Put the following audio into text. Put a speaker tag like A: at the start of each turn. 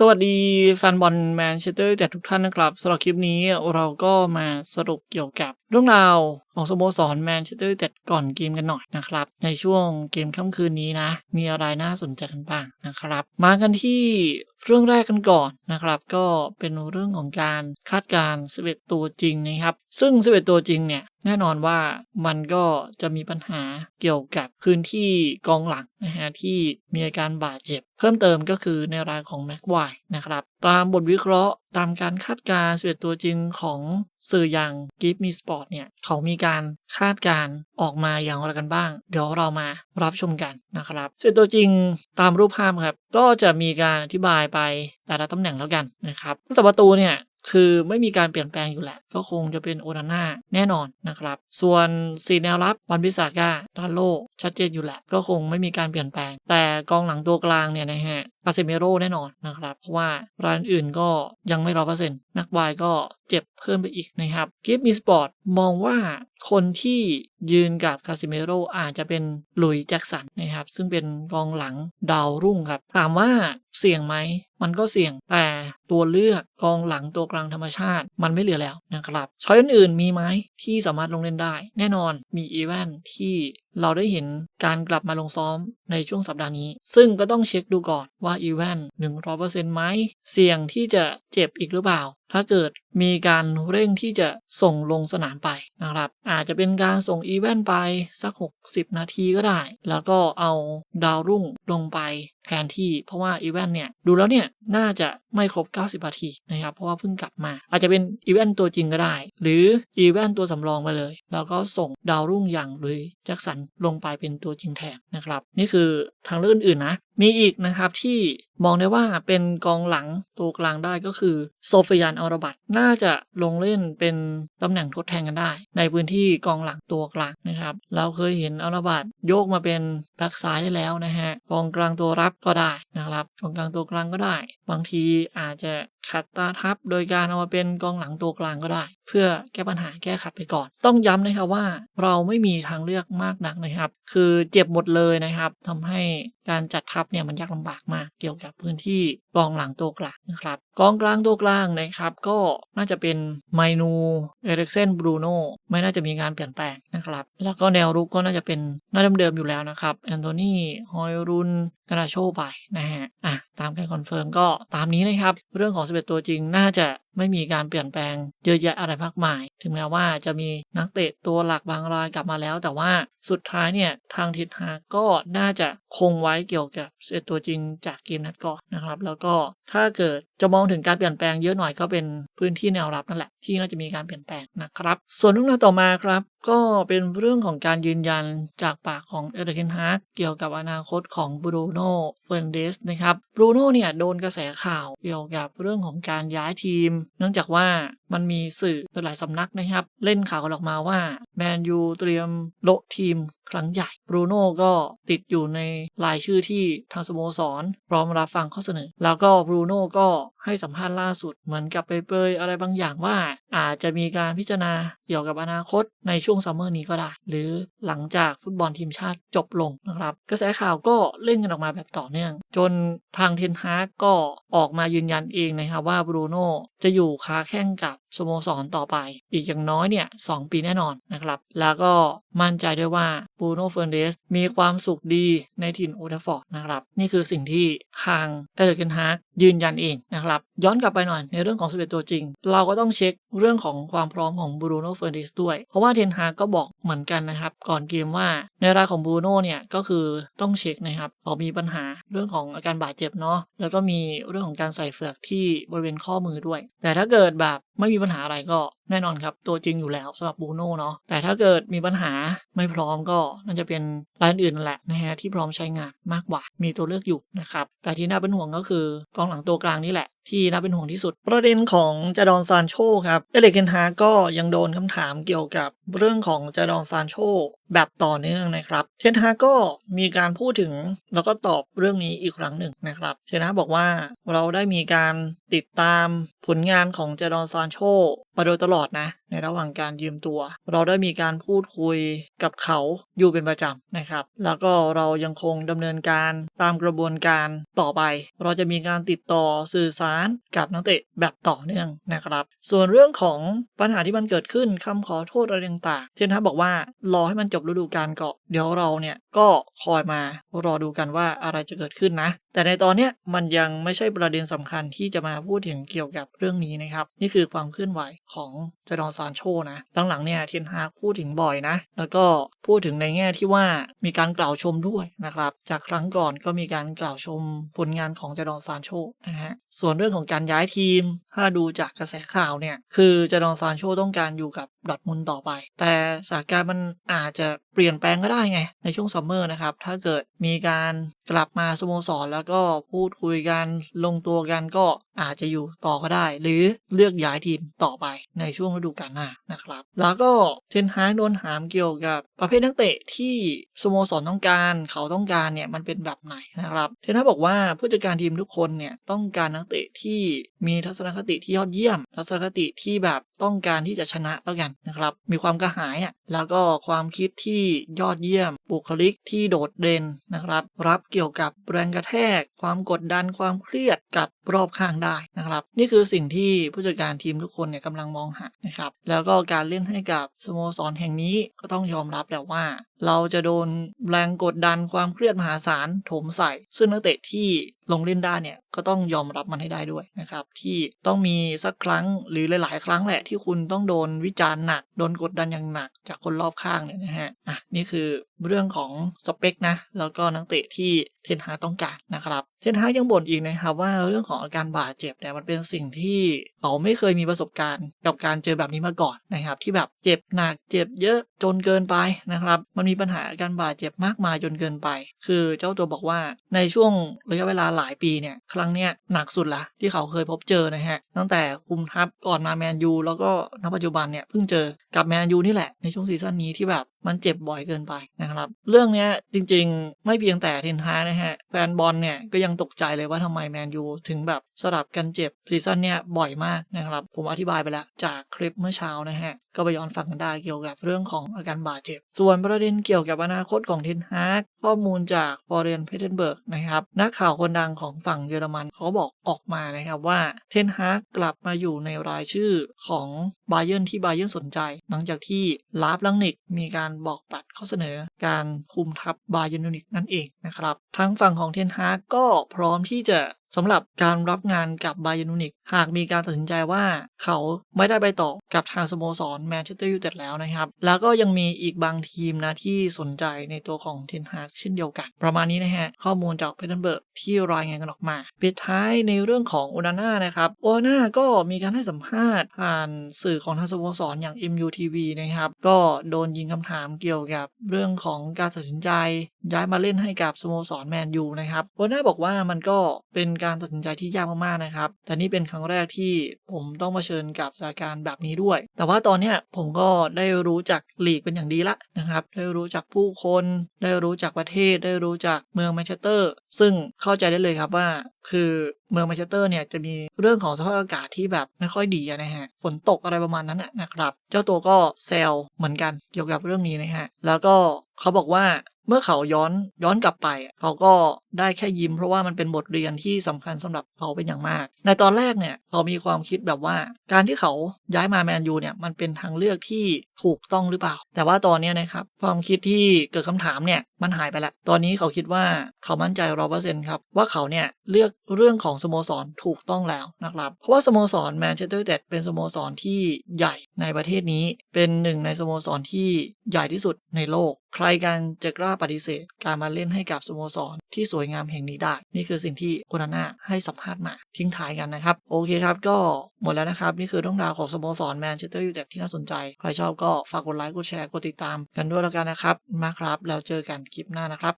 A: สวัสดีแฟนบอลแมนเชสเตอร์แต่ทุกท่านนะครับสำหรับคลิปนี้เราก็มาสรุปเกี่ยวกับเรื่องราวของสโมสรแมนเชสเตอร์แต่ก่อนเกมกันหน่อยนะครับ ในช่วงเกมค่ำคืนนี้นะ มีอะไรน่าสนใจกันบ้างนะครับ มากันที่ เรื่องแรกกันก่อนนะครับ ก็เป็นเรื่องของการคาดการณ์11 ตัวจริงนะครับ ซึ่ง 11 ตัวจริงเนี่ยแน่นอนว่ามันก็จะมีปัญหาเกี่ยวกับพื้นที่กองหลังนะฮะที่มีอาการบาดเจ็บ เพิ่มเติมก็คือในรายของแม็กไวนะครับ ตามบทวิเคราะห์ ตามการคาดการณ์11 ตัวจริงของสื่ออย่าง Give Me Sport เนี่ย เขามีการคาดการณ์ออกมาอย่างไรกันบ้าง เดี๋ยวเรามารับชมกันนะครับ11ตัวจริงตามรูปภาพครับ ก็จะมีการอธิบายไปแต่ละตำแหน่งแล้วกันนะครับผู้สับประตูเนี่ยคือไม่มีการเปลี่ยนแปลงอยู่แหละ ก็คงจะเป็นโอนาน่าแน่นอนนะครับ ส่วนสีแนวรับวันพิสาก้าดานโลชัดเจนอยู่แหละ ก็คงไม่มีการเปลี่ยนแปลง แต่กองหลังตัวกลางเนี่ยนะฮะคาเซเมโร่แน่นอนนะครับ เพราะว่ารายอื่นก็ยังไม่ร้อยเปอร์เซ็นต์นักวายก็เจ็บเพิ่มไปอีกนะครับกิฟมีสปอร์ตมองว่าคนที่ยืนกับคาซิเมโร่อาจจะเป็นหลุยแจ็คสันนะครับ ซึ่งเป็นกองหลังดาวรุ่งครับ ถามว่าเสี่ยงไหม มันก็เสี่ยงแต่ตัวเลือกกองหลังตัวกลางธรรมชาติ มันไม่เหลือแล้วนะครับช้อยอื่นๆมีไหมที่สามารถลงเล่นได้ แน่นอนมีอีเวนท์ที่ เราได้เห็นการกลับมาลงซ้อมในช่วงสัปดาห์นี้ ซึ่งก็ต้องเช็คดูก่อนว่าอีเวนต์หนึ่งร้อยเปอร์เซ็นต์ไหม เสี่ยงที่จะ เจ็บอีกหรือเปล่า ถ้าเกิดมีการเร่งที่จะส่งลงสนามไปนะครับ อาจจะเป็นการส่งอีเวนต์ไปสัก 60 นาทีก็ได้ แล้วก็เอาดาวรุ่งลงไปแทนที่ เพราะว่าอีเวนต์เนี่ย ดูแล้วเนี่ย น่าจะไม่ครบ 90 นาทีนะครับ เพราะว่าเพิ่งกลับมา อาจจะเป็นอีเวนต์ตัวจริงก็ได้ หรืออีเวนต์ตัวสำรองไปเลย แล้วก็ส่งดาวรุ่งอย่างหรือแจ็คสันลงไปเป็นตัวจริงแทนนะครับ นี่คือทางเลือกอื่นๆนะ มีอีกนะครับที่มองได้ว่าเป็นกองหลังตัวกลางได้ก็คือโซฟิยานอัลบัตน่าจะลงเล่นเป็นตำแหน่งทดแทนกันได้ ในพื้นที่กองหลังตัวกลางนะครับ เราเคยเห็นอัลบัตโยกมาเป็นแบ็กซ้ายได้แล้วนะฮะกองกลางตัวรับก็ได้นะครับกองกลางตัวกลางก็ได้ บางทีอาจจะขัดตาทับโดยการเอามาเป็นกองหลังตัวกลางก็ได้เพื่อแก้ปัญหาแก้ขัดไปก่อน ต้องย้ำนะครับว่าเราไม่มีทางเลือกมากนักนะครับ คือเจ็บหมดเลยนะครับทำให้การจัดทัพเนี่ยมันยากลำบากมากเกี่ยวกับพื้นที่กองหลังตัวกลางนะครับ กองกลางตัวกลางนะครับ ก็น่าจะเป็นไมนูเอริกเซนบรูโนไม่น่าจะมีการเปลี่ยนแปลงนะครับ แล้วก็แนวรุกก็น่าจะเป็นหน้าเดิมๆอยู่แล้วนะครับแอนโทนีฮอยรุนกราโชไปนะฮะอะตามการคอนเฟิร์มก็ตามนี้นะครับ เรื่องของ 11 ตัวจริงน่าจะไม่มีการเปลี่ยนแปลงเยอะแยะอะไรมากมาย ถึงแม้ว่าจะมีนักเตะตัวหลักบางรายกลับมาแล้ว แต่ว่าสุดท้ายเนี่ยทางทิศฮาก็น่าจะคงไว้เกี่ยวกับเซตตัวจริงจากเกมนัดก่อนนะครับ แล้วก็ถ้าเกิดจะมองถึงการเปลี่ยนแปลงเยอะหน่อยก็เป็นพื้นที่แนวรับนั่นแหละที่น่าจะมีการเปลี่ยนแปลงนะครับ ส่วนเรื่องราวต่อมาครับ ก็เป็นเรื่องของการยืนยันจากปากของเอเดเกนฮาร์ดเกี่ยวกับอนาคตของบรูโน่เฟรนเดสนะครับบรูโน่เนี่ยโดนกระแสข่าวเกี่ยวกับเรื่องของการย้ายทีม เนื่องจากว่ามันมีสื่อหลายสำนักนะครับ เล่นข่าวกันออกมาว่าแมนยูเตรียมโละทีมครั้งใหญ่บรูโน่ก็ติดอยู่ในรายชื่อที่ทางสโมสรพร้อมรับฟังข้อเสนอ แล้วก็บรูโน่ก็ ให้สัมภาษณ์ล่าสุดเหมือนกับไปเปรยอะไรบางอย่างว่า อาจจะมีการพิจารณาเกี่ยวกับอนาคตในช่วงซัมเมอร์นี้ก็ได้ หรือหลังจากฟุตบอลทีมชาติจบลงนะครับ กระแสข่าวก็เล่นกันออกมาแบบต่อเนื่อง จนทางเทนฮากก็ออกมายืนยันเองนะครับว่าบรูโน่จะอยู่ค้าแข่งกับสโมสรต่อไป อีกอย่างน้อยเนี่ยสปีแน่นอนนะครับ แล้วก็มั่นใจด้วยว่าบูโน่เฟอร์เดสมีความสุขดีในถิ่นโอทฟอร์ดนะครับ นี่คือสิ่งที่ทางเอเดอร์เกนฮาร์กยืนยันเองนะครับ ย้อนกลับไปหน่อยในเรื่องของสเปตัวจริง เราก็ต้องเช็คเรื่องของความพร้อมของบูโน่เฟอร์ดิสด้วย เพราะว่าเทนฮาร์ก็บอกเหมือนกันนะครับ ก่อนเกมว่าในรายของบูโน่เนี่ยก็คือต้องเช็คนะครับเขามีปัญหาเรื่องของอาการบาดเจ็บเนาะแล้วก็มีเรื่องของการใส่เฟือกที่บริเวณข้อมือด้วย แต่ถ้าเกิดแบบไม่มีปัญหาอะไรก็แน่นอนครับตัวจริงอยู่แล้วสำหรับบูโน่เนาะแต่ถ้าเกิดมีปัญหาไม่พร้อมก็น่าจะเป็นรายอื่นนั่นแหละนะฮะที่พร้อมใช้งานมากกว่ามีตัวเลือกอยู่นะครับแต่ที่น่าเป็นห่วงก็คือกองหลังตัวกลางนี่แหละ ที่น่าเป็นห่วงที่สุด ประเด็นของจาดอนซานโชครับ เอเลกเกนฮาก็ยังโดนคำถามเกี่ยวกับเรื่องของจาดอนซานโชแบบต่อเนื่องนะครับ เทนฮาก็มีการพูดถึงแล้วก็ตอบเรื่องนี้อีกครั้งหนึ่งนะครับ เทนฮาบอกว่าเราได้มีการติดตามผลงานของเจดอนซานโช มาโดยตลอดนะ ในระหว่างการยืมตัว เราได้มีการพูดคุยกับเขาอยู่เป็นประจำนะครับ แล้วก็เรายังคงดำเนินการตามกระบวนการต่อไป เราจะมีการติดต่อสื่อสารกับนักเตะแบบต่อเนื่องนะครับ ส่วนเรื่องของปัญหาที่มันเกิดขึ้นคำขอโทษอะไรต่างๆเช่นท่าบอกว่ารอให้มันจบฤดูกาลก่อนเดี๋ยวเราเนี่ยก็คอยมารอดูกันว่าอะไรจะเกิดขึ้นนะ แต่ในตอนนี้มันยังไม่ใช่ประเด็นสำคัญที่จะมาพูดถึงเกี่ยวกับเรื่องนี้นะครับ นี่คือความเคลื่อนไหวของจดอนซานโชนะหลังๆเนี่ยเทียนฮาพูดถึงบ่อยนะ แล้วก็พูดถึงในแง่ที่ว่ามีการกล่าวชมด้วยนะครับ จากครั้งก่อนก็มีการกล่าวชมผลงานของจดอนซานโชนะฮะส่วนเรื่องของการย้ายทีม ถ้าดูจากกระแสข่าวเนี่ย คือจดอนซานโชต้องการอยู่กับดอทมุนต่อไป แต่สถานการณ์มันอาจจะเปลี่ยนแปลงก็ได้ไง ในช่วงซัมเมอร์นะครับ ถ้าเกิดมีการกลับมาสโมสรแล้วก็พูดคุยกันลงตัวกันก็ อาจจะอยู่ต่อก็ได้ หรือเลือกย้ายทีมต่อไปในช่วงฤดูกาลหน้านะครับ แล้วก็เทนฮากโดนถามเกี่ยวกับประเภทนักเตะที่สโมสรต้องการเขาต้องการเนี่ยมันเป็นแบบไหนนะครับเทนฮากบอกว่าผู้จัดการทีมทุกคนเนี่ยต้องการนักเตะที่มีทัศนคติที่ยอดเยี่ยม ทัศนคติที่แบบ ต้องการที่จะชนะแล้วกันนะครับ มีความกระหายอะแล้วก็ความคิดที่ยอดเยี่ยม บุคลิกที่โดดเด่นนะครับ รับเกี่ยวกับแรงกระแทก ความกดดันความเครียดกับรอบข้างได้นะครับ นี่คือสิ่งที่ผู้จัดการทีมทุกคนเนี่ยกำลังมองหานะครับแล้วก็การเล่นให้กับสโมสรแห่งนี้ก็ต้องยอมรับแหละว่าเราจะโดนแรงกดดันความเครียดมหาศาลโถมใส่ ซึ่งนักเตะที่ลงเล่นได้เนี่ยก็ต้องยอมรับมันให้ได้ด้วยนะครับ ที่ต้องมีสักครั้งหรือหลาย ๆ ครั้งแหละที่คุณต้องโดนวิจารณ์หนัก โดนกดดันอย่างหนักจากคนรอบข้างเนี่ยนะฮะอะนี่คือเรื่องของสเปคนะแล้วก็นักเตะที่เทนฮาต้องการนะครับ เทนฮายังบ่นอีกนะครับว่าเรื่องของอาการบาดเจ็บเนี่ยมันเป็นสิ่งที่เขาไม่เคยมีประสบการณ์ กับการเจอแบบนี้มาก่อนนะครับ ที่แบบเจ็บหนักเจ็บเยอะจนเกินไปนะครับมันมีปัญหาอาการบาดเจ็บมากมายจนเกินไป คือเจ้าตัวบอกว่าในช่วงระยะเวลาหลายปีเนี่ยครั้งเนี้ยหนักสุดละที่เขาเคยพบเจอนะฮะ ตั้งแต่คุมทัพก่อนมาแมนยูแล้วก็ณปัจจุบันเนี่ยเพิ่งเจอกับแมนยูนี่แหละในช่วงซีซั่นนี้ที่แบบ มันเจ็บบ่อยเกินไปนะครับ เรื่องนี้จริงๆ ไม่เพียงแต่เทนฮากนะฮะ แฟนบอลเนี่ยก็ยังตกใจเลยว่าทำไมแมนยูถึงแบบสลับกันเจ็บซีซั่นเนี้ยบ่อยมากนะครับ ผมอธิบายไปแล้วจากคลิปเมื่อเช้านะฮะ ก็ไปย้อนฟังกันได้เกี่ยวกับเรื่องของอาการบาดเจ็บ ส่วนประเด็นเกี่ยวกับอนาคตของเทนฮากข้อมูลจากฟอร์เรนเพเทนเบิร์กนะครับนักข่าวคนดังของฝั่งเยอรมันเขาบอกออกมานะครับว่าเทนฮากกลับมาอยู่ในรายชื่อของบาเยิร์นที่บาเยิร์นสนใจ หลังจากที่ลาฟลังนิกมีการบอกปัดข้อเสนอการคุมทัพบาเยิร์นมิวนิกนั่นเองนะครับ ทั้งฝั่งของเทนฮากก็พร้อมที่จะสำหรับการรับงานกับบาเยนมิวนิกหากมีการตัดสินใจว่าเขาไม่ได้ไปต่อกับทางสโมสรแมนเชสเตอร์ยูไนเต็ดแล้วนะครับ แล้วก็ยังมีอีกบางทีมนะที่สนใจในตัวของเทนฮากเช่นเดียวกัน ประมาณนี้นะฮะ ข้อมูลจากเพเทนเบิร์กที่รายงานกันออกมาปิดท้ายในเรื่องของโอนาน่านะครับโอนาน่าก็มีการให้สัมภาษณ์ผ่านสื่อของทางสโมสรอย่าง MUTV นะครับก็โดนยิงคำถามเกี่ยวกับเรื่องของการตัดสินใจย้ายมาเล่นให้กับสโมสรแมนยูนะครับโอนาน่าบอกว่ามันก็เป็นการตัดสินใจที่ยากมากๆนะครับ แต่นี่เป็นครั้งแรกที่ผมต้องมาเชิญกับสถานการณ์แบบนี้ด้วย แต่ว่าตอนเนี้ยผมก็ได้รู้จักหลีกเป็นอย่างดีละนะครับ ได้รู้จักผู้คน ได้รู้จักประเทศ ได้รู้จักเมืองแมนเชสเตอร์ ซึ่งเข้าใจได้เลยครับว่า คือเมืองแมนเชสเตอร์เนี่ยจะมีเรื่องของสภาพอากาศที่แบบไม่ค่อยดีนะฮะฝนตกอะไรประมาณนั้นนะนะครับ เจ้าตัวก็แซวเหมือนกันเกี่ยวกับเรื่องนี้นะฮะแล้วก็เขาบอกว่าเมื่อเขาย้อนย้อนกลับไป เขาก็ได้แค่ยิ้มเพราะว่ามันเป็นบทเรียนที่สำคัญสำหรับเขาเป็นอย่างมาก ในตอนแรกเนี่ยเขามีความคิดแบบว่า การที่เขาย้ายมาแมนยูเนี่ยมันเป็นทางเลือกที่ถูกต้องหรือเปล่า แต่ว่าตอนนี้นะครับความคิดที่เกิดคำถามเนี่ยมันหายไปละตอนนี้เขาคิดว่าเขามั่นใจร้อเปอร์เซ็นต์ครับ ว่าเขาเนี่ยเลือกเรื่องของสโมสรถูกต้องแล้วนะครับ เพราะว่าสโมสรแมนเชสเตอร์ยูไนเต็ดเป็นสโมสรที่ใหญ่ในประเทศนี้ เป็นหนึ่งในสโมสรที่ใหญ่ที่สุดในโลก ใครกันจะกล้าปฏิเสธ การมาเล่นให้กับสโมสรที่สวยงามแห่งนี้ได้ นี่คือสิ่งที่โอนาน่าให้สัมภาษณ์มาทิ้งท้ายกันนะครับ โอเคครับก็หมดแล้วนะครับ นี่คือเรื่องราวของสโมสรแมนเชสเตอร์ยูไนเต็ดที่น่าสนใจ ใครชอบก็ฝากกดไลค์กดแชร์กดติดตามกันด้วยแล้วกันนะครับมาครับแล้วเจอกันคลิปหน้านะครับ